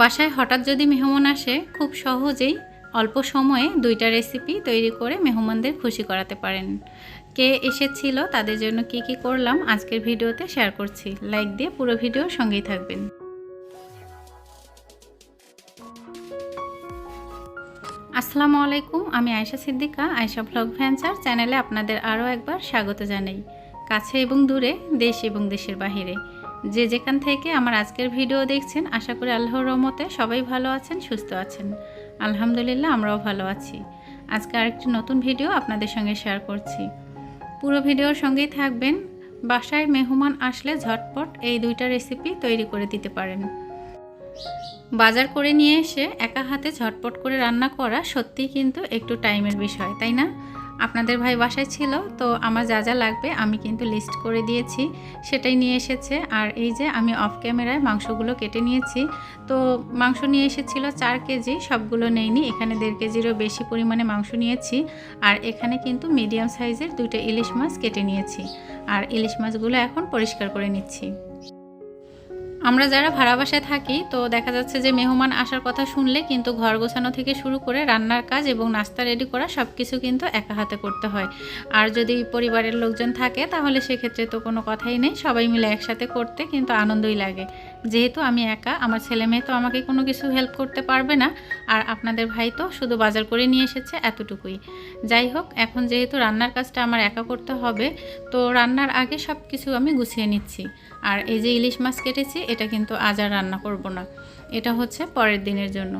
বাসায় হঠাৎ যদি মেহমান আসে, খুব সহজেই অল্প সময়ে দুইটা রেসিপি তৈরি করে মেহমানদের খুশি করাতে পারেন। কে এসেছিল, তাদের জন্য কি কি করলাম, আজকের ভিডিওতে শেয়ার করছি। লাইক দিয়ে পুরো ভিডিওর সঙ্গেই থাকবেন। আসসালামু আলাইকুম, আমি আয়শা সিদ্দিকা, আয়শা ব্লগ ভ্যাঞ্চার চ্যানেলে আপনাদের আরও একবার স্বাগত জানাই। কাছে এবং দূরে, দেশ এবং দেশের বাহিরে। যে যেখান থেকে আমার আজকের ভিডিও দেখছেন, আশা করি আল্লাহর রহমতে সবাই ভালো আছেন, সুস্থ আছেন। আলহামদুলিল্লাহ, আমরাও ভালো আছি। আজকে আরেকটি নতুন ভিডিও আপনাদের সঙ্গে শেয়ার করছি। পুরো ভিডিওর সঙ্গেই থাকবেন। বাসায় মেহমান আসলে ঝটপট এই দুইটা রেসিপি তৈরি করে দিতে পারেন। বাজার করে নিয়ে এসে একা হাতে ঝটপট করে রান্না করা সত্যিই কিন্তু একটু টাইমের বিষয়, তাই না? আপনাদের ভাই বাসায় ছিল, তো আমার যা যা লাগবে আমি কিন্তু লিস্ট করে দিয়েছি, সেটাই নিয়ে এসেছে। আর এই যে আমি অফ ক্যামেরায় মাংসগুলো কেটে নিয়েছি, তো মাংস নিয়ে এসেছিল চার কেজি, সবগুলো নেইনি, এখানে দেড় কেজিরও বেশি পরিমাণে মাংস নিয়েছি। আর এখানে কিন্তু মিডিয়াম সাইজের দুইটা ইলিশ মাছ কেটে নিয়েছি। আর ইলিশ মাছগুলো এখন পরিষ্কার করে নিচ্ছি। আমরা যারা ভাড়া বাসায় থাকি, তো দেখা যাচ্ছে যে মেহমান আসার কথা শুনলে কিন্তু ঘর গোছানো থেকে শুরু করে রান্নার কাজ এবং নাস্তা রেডি করা সব কিছু কিন্তু একা হাতে করতে হয়। আর যদি পরিবারের লোকজন থাকে, তাহলে সেক্ষেত্রে তো কোনো কথাই নেই। সবাই মিলে একসাথে করতে কিন্তু আনন্দই লাগে। যেহেতু আমি একা, আমার ছেলে মেয়ে তো আমাকে কোনো কিছু হেল্প করতে পারবে না। আর আপনাদের ভাই তো শুধু বাজার করে নিয়ে এসেছে এতটুকুই। যাই হোক, এখন যেহেতু রান্নার কাজটা আমার একা করতে হবে, তো রান্নার আগে সব কিছু আমি গুছিয়ে নিচ্ছি। আর এই যে ইলিশ মাছ কেটেছি, এটা কিন্তু আজ আর রান্না করব না। এটা হচ্ছে পরের দিনের জন্য।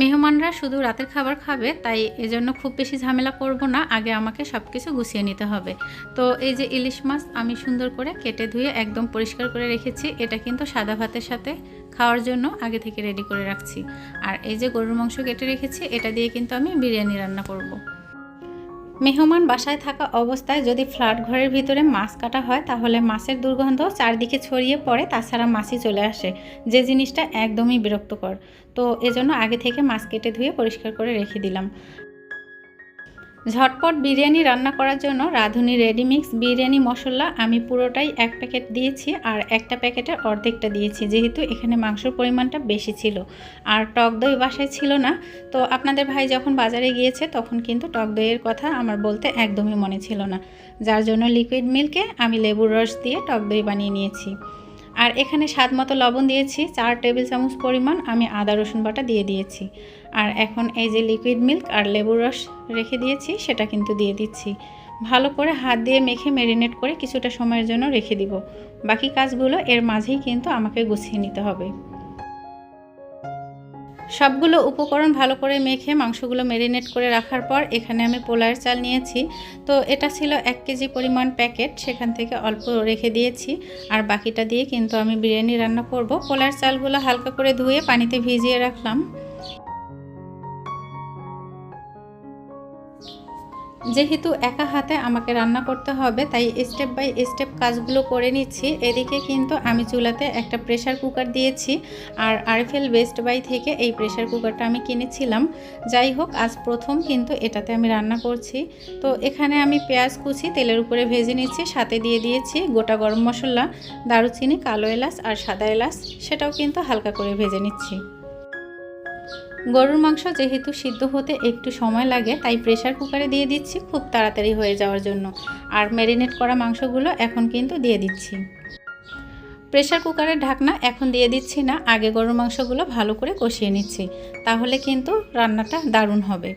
মেহমানরা শুধু রাতের খাবার খাবে, তাই এজন্য খুব বেশি ঝামেলা করব না, আগে আমাকে সব কিছু গুছিয়ে নিতে হবে তো এই যে ইলিশ মাছ আমি সুন্দর করে কেটে ধুয়ে একদম পরিষ্কার করে রেখেছি, এটা কিন্তু সাদা ভাতের সাথে খাওয়ার জন্য আগে থেকে রেডি করে রাখছি আর এই যে গরুর মাংস কেটে রেখেছি, এটা দিয়ে কিন্তু আমি বিরিয়ানি রান্না করব। মেহমান বাসায় থাকা অবস্থায় যদি ফ্ল্যাট ঘরের ভিতরে মাছ কাটা হয়, তাহলে মাছের দুর্গন্ধ চারদিকে ছড়িয়ে পড়ে, তাছাড়া মাছই চলে আসে। যে জিনিসটা একদমই বিরক্তকর। তো এজন্য আগে থেকে মাছ কেটে ধুয়ে পরিষ্কার করে রেখে দিলাম। ঝটপট বিরিয়ানি রান্না করার জন্য রাঁধুনি রেডিমিক্স বিরিয়ানি মশলা আমি পুরোটাই এক প্যাকেট দিয়েছি আর একটা প্যাকেটের অর্ধেকটা দিয়েছি, যেহেতু এখানে মাংসর পরিমাণটা বেশি ছিল। আর টক দই বাসায় ছিল না, তো আপনাদের ভাই যখন বাজারে গিয়েছে তখন কিন্তু টক দইয়ের কথা আমার বলতে একদমই মনে ছিল না। যার জন্য লিকুইড মিল্কে আমি লেবুর রস দিয়ে টক দই বানিয়ে নিয়েছি। আর এখানে স্বাদ মতো লবণ দিয়েছি, চার টেবিল চামচ পরিমাণ আমি আদা, রসুন বাটা দিয়ে দিয়েছি। আর এখন এই যে লিকুইড মিল্ক আর লেবুর রস রেখে দিয়েছি, সেটা কিন্তু দিয়ে দিচ্ছি। ভালো করে হাত দিয়ে মেখে ম্যারিনেট করে কিছুটা সময়ের জন্য রেখে দিব। বাকি কাজগুলো এর মাঝেই কিন্তু আমাকে গুছিয়ে নিতে হবে। সবগুলো উপকরণ ভালো করে মেখে মাংসগুলো ম্যারিনেট করে রাখার পর এখানে আমি পোলার চাল নিয়েছি। তো এটা ছিল এক কেজি পরিমাণ প্যাকেট সেখান থেকে অল্প রেখে দিয়েছি। আর বাকিটা দিয়ে কিন্তু আমি বিরিয়ানি রান্না করব। পোলার চালগুলো হালকা করে ধুয়ে পানিতে ভিজিয়ে রাখলাম। যেহেতু একা হাতে আমাকে রান্না করতে হবে, তাই স্টেপ বাই স্টেপ কাজগুলো করে নিচ্ছি। এদিকে কিন্তু আমি চুলাতে একটা প্রেশার কুকার দিয়েছি আর আরএফএল বেস্ট বাই থেকে এই প্রেশার কুকারটা আমি কিনেছিলাম। যাই হোক, আজ প্রথম কিন্তু এটাতে আমি রান্না করছি। তো এখানে আমি পেঁয়াজ কুচি তেলের উপরে ভেজে নিচ্ছি, সাথে দিয়ে দিয়েছি গোটা গরম মশলা, দারুচিনি, কালো এলাচ আর সাদা এলাচ, সেটাও কিন্তু হালকা করে ভেজে নিচ্ছি। গরুর মাংস যেহেতু সিদ্ধ হতে একটু সময় লাগে, তাই প্রেশার কুকারে দিয়ে দিচ্ছি খুব তাড়াতাড়ি হয়ে যাওয়ার জন্য। আর ম্যারিনেট করা মাংসগুলো এখন কিন্তু দিয়ে দিচ্ছি। প্রেশার কুকারের ঢাকনা এখন দিয়ে দিচ্ছি না, আগে গরুর মাংসগুলো ভালো করে কষিয়ে নিচ্ছি, তাহলে কিন্তু রান্নাটা দারুণ হবে।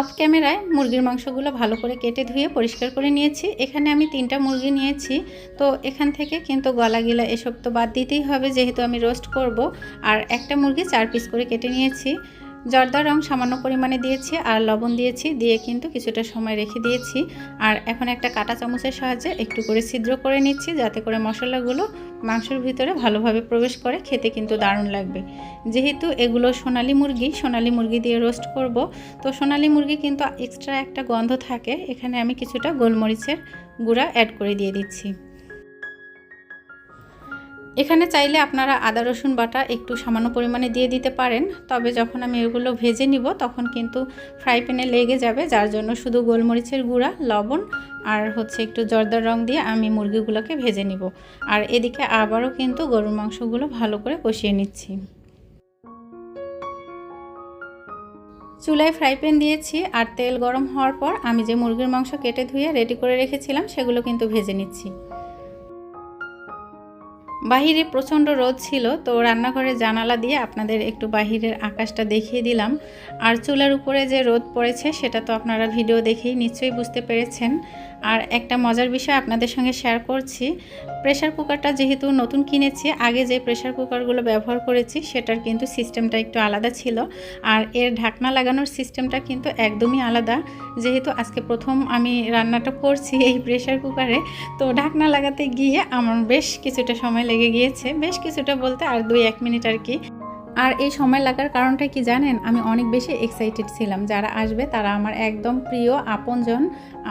অফ ক্যামেরায় মুরগির মাংসগুলো ভালো করে কেটে ধুয়ে পরিষ্কার করে নিয়েছি। এখানে আমি তিনটা মুরগি নিয়েছি। তো এখান থেকে কিন্তু গলা গিলা এসব তো বাদ দিতেই হবে, যেহেতু আমি রোস্ট করব। আর একটা মুরগি চার পিস করে কেটে নিয়েছি। জর্দা রং সামান্য পরিমাণে দিয়েছি আর লবণ দিয়েছি, দিয়ে কিন্তু কিছুটা সময় রেখে দিয়েছি। আর এখন একটা কাটা চামচের সাহায্যে একটু করে ছিদ্র করে নিচ্ছি, যাতে করে মশলাগুলো মাংসের ভিতরে ভালোভাবে প্রবেশ করে, খেতে কিন্তু দারুণ লাগবে। যেহেতু এগুলো সোনালি মুরগি সোনালি মুরগি দিয়ে রোস্ট করব, তো সোনালি মুরগি কিন্তু এক্সট্রা একটা গন্ধ থাকে। এখানে আমি কিছুটা গোলমরিচের গুঁড়া অ্যাড করে দিয়ে দিচ্ছি। এখানে চাইলে আপনারা আদা, রসুন বাটা একটু সামান্য পরিমাণে দিয়ে দিতে পারেন। তবে যখন আমি এগুলো ভেজে নিব, তখন কিন্তু ফ্রাই প্যানে লেগে যাবে। যার জন্য শুধু গোলমরিচের গুঁড়া, লবণ আর হচ্ছে একটু জর্দার রং দিয়ে আমি মুরগিগুলোকে ভেজে নিব। আর এদিকে আবারও কিন্তু গরুর মাংসগুলো ভালো করে কষিয়ে নিচ্ছি। চুলায় ফ্রাই প্যান দিয়েছি আর তেল গরম হওয়ার পর আমি যে মুরগির মাংস কেটে ধুয়ে রেডি করে রেখেছিলাম, সেগুলো কিন্তু ভেজে নিচ্ছি। বাহিরে প্রচণ্ড রোদ ছিল, তো রান্নাঘরে জানালা দিয়ে আপনাদের একটু বাহিরের আকাশটা দেখিয়ে দিলাম। আর চুলার উপরে যে রোদ পড়েছে, সেটা তো আপনারা ভিডিও দেখেই নিশ্চয়ই বুঝতে পেরেছেন। আর একটা মজার বিষয় আপনাদের সঙ্গে শেয়ার করছি। প্রেশার কুকারটা যেহেতু নতুন কিনেছি, আগে যে প্রেশার কুকারগুলো ব্যবহার করেছি, সেটার কিন্তু সিস্টেমটা একটু আলাদা ছিল। আর এর ঢাকনা লাগানোর সিস্টেমটা কিন্তু একদমই আলাদা। যেহেতু আজকে প্রথম আমি রান্নাটা করছি এই প্রেশার কুকারে তো ঢাকনা লাগাতে গিয়ে আমার বেশ কিছুটা সময় লেগে গিয়েছে। বেশ কিছুটা বলতে আর দুই এক মিনিট আর কি। আর এই সময় লাগার কারণটা কি জানেন? আমি অনেক বেশি এক্সাইটেড ছিলাম। যারা আসবে তারা আমার একদম প্রিয় আপনজন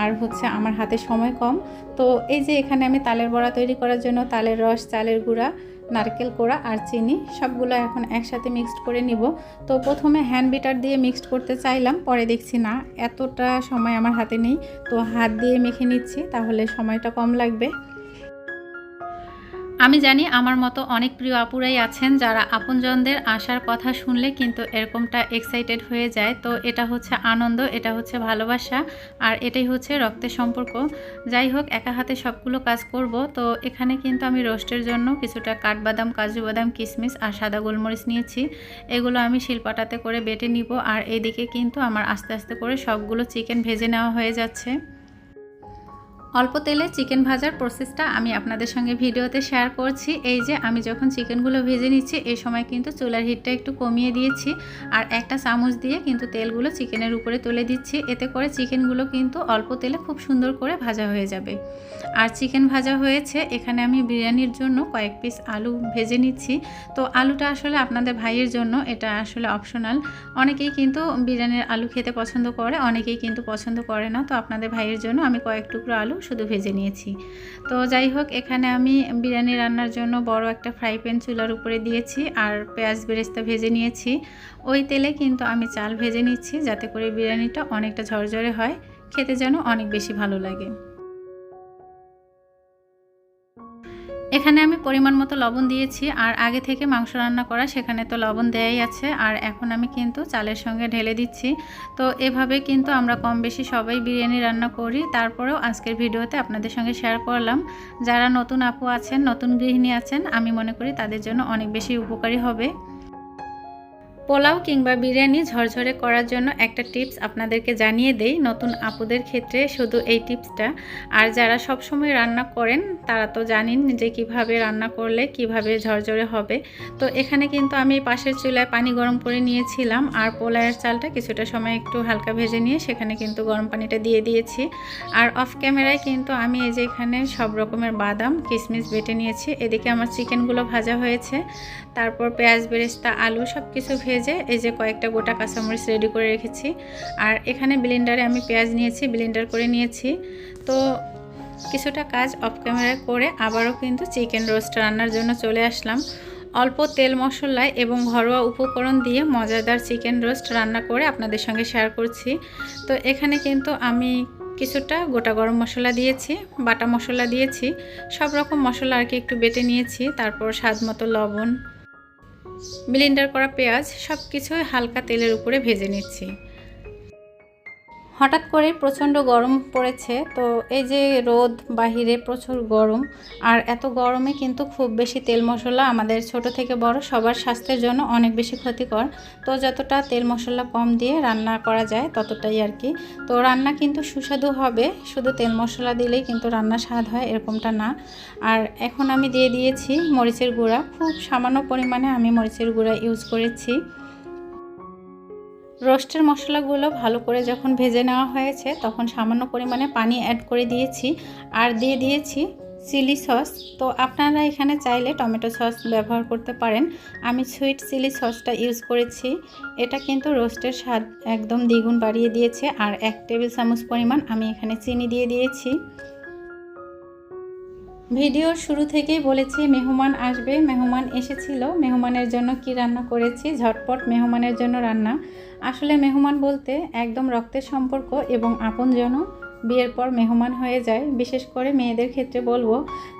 আর হচ্ছে আমার হাতে সময় কম। তো এই যে এখানে আমি তালের বড়া তৈরি করার জন্য তালের রস, চালের গুঁড়া, নারকেল কোড়া আর চিনি সবগুলো এখন একসাথে মিক্সড করে নিব। তো প্রথমে হ্যান্ড বিটার দিয়ে মিক্সড করতে চাইলাম, পরে দেখছি না, এতটা সময় আমার হাতে নেই। তো হাত দিয়ে মেখে নিচ্ছি, তাহলে সময়টা কম লাগবে। আমি জানি আমার মতো অনেক প্রিয় আপুরাই আছেন যারা আপনজনদের আসার কথা শুনলে কিন্তু এরকমটা এক্সাইটেড হয়ে যায়। তো এটা হচ্ছে আনন্দ, এটা হচ্ছে ভালোবাসা, আর এটাই হচ্ছে রক্তের সম্পর্ক। যাই হোক, একা হাতে সবগুলো কাজ করব। তো এখানে কিন্তু আমি রোস্টের জন্য কিছুটা কাঠবাদাম, কাজু বাদাম কিশমিশ আর সাদা গোলমরিচ নিয়েছি। এগুলো আমি শিলপাটাতে করে বেটে নিব। আর এদিকে কিন্তু আমার আস্তে আস্তে করে সবগুলো চিকেন ভেজে নেওয়া হয়ে যাচ্ছে। অল্প তেলে চিকেন ভাজার প্রসেসটা আমি আপনাদের সঙ্গে ভিডিওতে শেয়ার করছি। এই যে আমি যখন চিকেনগুলো ভেজে নিচ্ছি, এই সময় কিন্তু চুলার হিটটা একটু কমিয়ে দিয়েছি আর একটা চামচ দিয়ে কিন্তু তেলগুলো চিকেনের উপরে তুলে দিচ্ছি। এতে করে চিকেনগুলো কিন্তু অল্প তেলে খুব সুন্দর করে ভাজা হয়ে যাবে। আর চিকেন ভাজা হয়েছে, এখানে আমি বিরিয়ানির জন্য কয়েক পিস আলু ভেজে নিচ্ছি। তো আলুটা আসলে আপনাদের ভাইয়ের জন্য, এটা আসলে অপশনাল অনেকেই কিন্তু বিরিয়ানির আলু খেতে পছন্দ করে, অনেকেই কিন্তু পছন্দ করে না। তো আপনাদের ভাইয়ের জন্য আমি কয়েক টুকরো আলু শুধু ভেজে নিয়েছি। তো যাই হোক, এখানে আমি বিরিয়ানি রান্নার জন্য বড় একটা ফ্রাই প্যান চুলার উপরে দিয়েছি আর পেঁয়াজ বেরেস্তা ভেজে নিয়েছি। ওই তেলে কিন্তু আমি চাল ভেজে নিচ্ছি যাতে করে বিরিয়ানিটা অনেকটা ঝরঝরে হয়, খেতে যেন অনেক বেশি ভালো লাগে। এখানে আমি পরিমাণ মতো লবণ দিয়েছি, আর আগে থেকে মাংস রান্না করা সেখানে তো লবণ দেয়াই আছে, আর এখন আমি কিন্তু চালের সঙ্গে ঢেলে দিচ্ছি। তো এভাবে কিন্তু আমরা কম বেশি সবাই বিরিয়ানি রান্না করি। তারপরেও আজকের ভিডিওতে আপনাদের সঙ্গে শেয়ার করলাম। যারা নতুন আপু আছেন, নতুন গৃহিণী আছেন, আমি মনে করি তাদের জন্য অনেক বেশি উপকারী হবে। পোলাও কিংবা বিরিয়ানি ঝরঝরে করার জন্য একটা টিপস আপনাদেরকে জানিয়ে দেই। নতুন আপুদের ক্ষেত্রে শুধু এই টিপসটা। আর যারা সব সময় রান্না করেন, তারা তো জানেন যে কীভাবে রান্না করলে কীভাবে ঝরঝরে হবে। তো এখানে কিন্তু আমি পাশের চুলায় পানি গরম করে নিয়েছিলাম। আর পোলাওয়ের চালটা কিছুটা সময় একটু হালকা ভেজে নিয়ে সেখানে কিন্তু গরম পানিটা দিয়ে দিয়েছি। আর অফ ক্যামেরায় কিন্তু আমি এই যে এখানে সব রকমের বাদাম কিশমিশ বেটে নিয়েছি। এদিকে আমার চিকেনগুলো ভাজা হয়েছে। তারপর পেঁয়াজ, বেরেস্তা, আলু সব কিছু ভেজে এই যে কয়েকটা গোটা কাঁচামরিচ রেডি করে রেখেছি। আর এখানে ব্লেন্ডারে আমি পেঁয়াজ নিয়েছি ব্লেন্ডার করে নিয়েছি। তো কিছুটা কাজ অফ ক্যামেরায় করে আবারও কিন্তু চিকেন রোস্ট রান্নার জন্য চলে আসলাম। অল্প তেল মশলায় এবং ঘরোয়া উপকরণ দিয়ে মজাদার চিকেন রোস্ট রান্না করে আপনাদের সঙ্গে শেয়ার করছি। তো এখানে কিন্তু আমি কিছুটা গোটা গরম মশলা দিয়েছি, বাটা মশলা দিয়েছি। সব রকম মশলা আর কি একটু বেটে নিয়েছি, তারপর স্বাদ মতো লবণ ব্লেন্ডার করা পেঁয়াজ সব কিছুই হালকা তেলের উপরে ভেজে নিচ্ছি। হঠাৎ করে প্রচণ্ড গরম পড়েছে, তো এই যে রোদ বাহিরে প্রচুর গরম, আর এত গরমে কিন্তু খুব বেশি তেল মশলা আমাদের ছোট থেকে বড় সবার স্বাস্থ্যের জন্য অনেক বেশি ক্ষতিকর। তো যতটা তেল মশলা কম দিয়ে রান্না করা যায় ততটাই আর কি। তো রান্না কিন্তু সুস্বাদু হবে, শুধু তেল মশলা দিলেই কিন্তু রান্না স্বাদ হয় এরকমটা না। আর এখন আমি দিয়ে দিয়েছি মরিচের গুঁড়া, খুব সামান্য পরিমাণে আমি মরিচের গুঁড়া ইউজ করেছি। রোস্টের মশলাগুলো ভালো করে যখন ভেজে নেওয়া হয়েছে, তখন সামান্য পরিমাণে পানি অ্যাড করে দিয়েছি। আর দিয়ে দিয়েছি চিলি সস। তো আপনারা এখানে চাইলে টমেটো সস ব্যবহার করতে পারেন। আমি সুইট চিলি সসটা ইউজ করেছি। এটা কিন্তু রোস্টের স্বাদ একদম দ্বিগুণ বাড়িয়ে দিয়েছে। আর এক টেবিল চামচ পরিমাণ আমি এখানে চিনি দিয়ে দিয়েছি। ভিডিওর শুরু থেকেই বলেছি, মেহমান আসবে, মেহমান এসেছিল, মেহমানের জন্য কি রান্না করেছি, ঝটপট মেহমানের জন্য রান্না। আসলে মেহমান বলতে একদম রক্তের সম্পর্ক এবং আপনজন বিয়ের পর মেহমান হয়ে যায়। বিশেষ করে মেয়েদের ক্ষেত্রে বলব,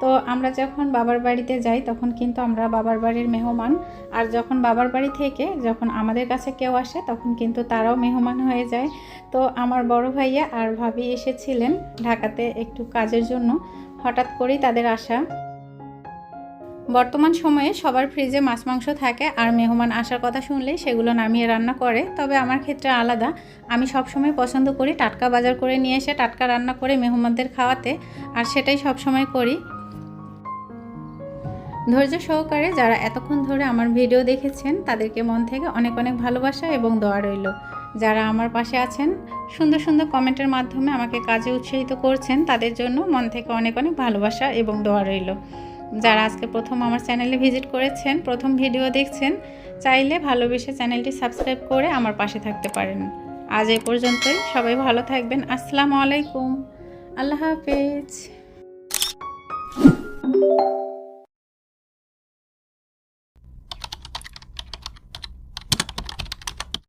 তো আমরা যখন বাবার বাড়িতে যাই তখন কিন্তু আমরা বাবার বাড়ির মেহমান। আর যখন বাবার বাড়ি থেকে যখন আমাদের কাছে কেউ আসে তখন কিন্তু তারাও মেহমান হয়ে যায়। তো আমার বড় ভাইয়া আর ভাবি এসেছিলেন ঢাকাতে একটু কাজের জন্য। হঠাৎ করেই তাদের আসা বর্তমান সময়ে সবার ফ্রিজে মাছ, মাংস থাকে আর মেহমান আসার কথা শুনলেই সেগুলো নামিয়ে রান্না করে। তবে আমার ক্ষেত্রে আলাদা। আমি সবসময় পছন্দ করি টাটকা বাজার করে নিয়ে এসে টাটকা রান্না করে মেহমানদের খাওয়াতে, আর সেটাই সবসময় করি। ধৈর্য সহকারে যারা এতক্ষণ ধরে আমার ভিডিও দেখেছেন, তাদেরকে মন থেকে অনেক অনেক ভালোবাসা এবং দোয়া রইল। যারা আমার পাশে আছেন, সুন্দর সুন্দর কমেন্টের মাধ্যমে আমাকে কাজে উৎসাহিত করছেন, তাদের জন্য মন থেকে অনেক অনেক ভালোবাসা এবং দোয়া রইল। যারা আজকে প্রথম আমার চ্যানেলে ভিজিট করেছেন, প্রথম ভিডিও দেখছেন, চাইলে ভালোবেসে চ্যানেলটি সাবস্ক্রাইব করে আমার পাশে থাকতে পারেন। আজ এ পর্যন্তই, সবাই ভালো থাকবেন, আসসালামু আলাইকুম, আল্লাহ হাফেজ।